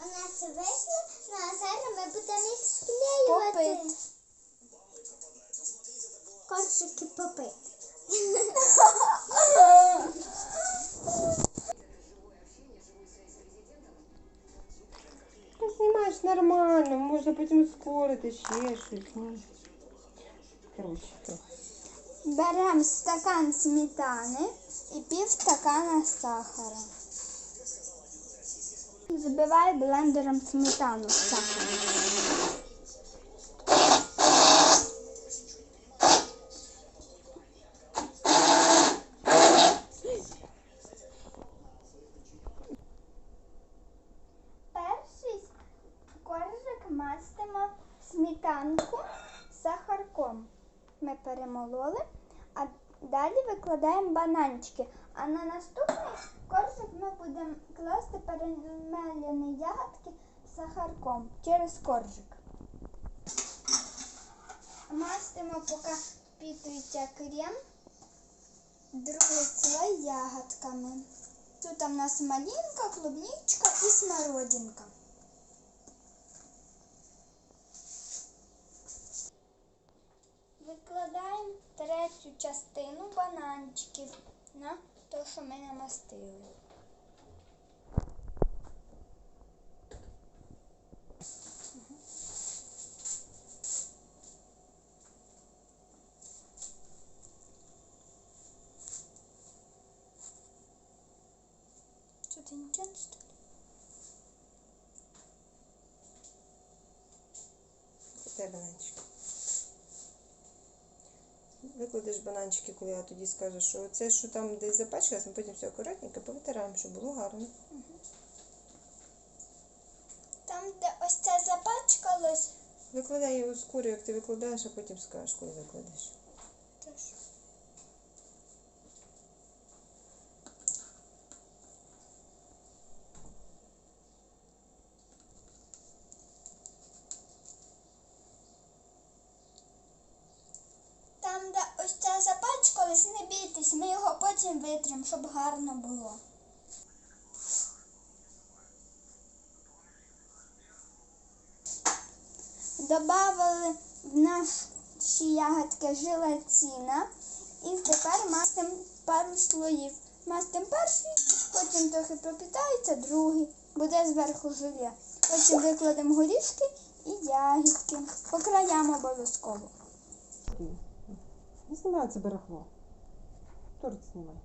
у нас вийшло, ну а зараз ми будемо їх склеювати. Попит. Коржики попит. Ти знімаєш нормально, можна потім ускорити ще щось. Ну. Коротше, то. Беремо стакан сметани і пів стакана сахара. Збивай блендером сметану з сахаром. Мастимо сметанку з сахарком. Ми перемололи, а далі викладаємо бананчики. А на наступний коржик ми будемо класти перемелені ягодки сахарком через коржик. Мастимо, поки впітується крем, другий слой ягодками. Тут у нас малинка, клубничка і смородинка. Викладаємо третю частину бананчиків на те, що ми намастили. Ти нічого не стоїть? Це. Викладеш бананчики, коли я тоді скажу, що це, що там десь запачкалось, ми потім все акуратненько повитираємо, щоб було гарно. Там, де ось це запачкалось, Викладай його скоро, як ти викладаєш, а потім скажеш, коли викладеш. то ж. Там, де ось це запачкалось, не бійтесь, ми його потім витримо, щоб гарно було. Добавили в наші ягодки желатина і тепер мастимо пару слоїв. Мастимо перший, потім трохи пропітається другий, буде зверху желе. Потім викладемо горішки і ягідки. По краям обов'язково. Не знімай це барахло. Торт знімай.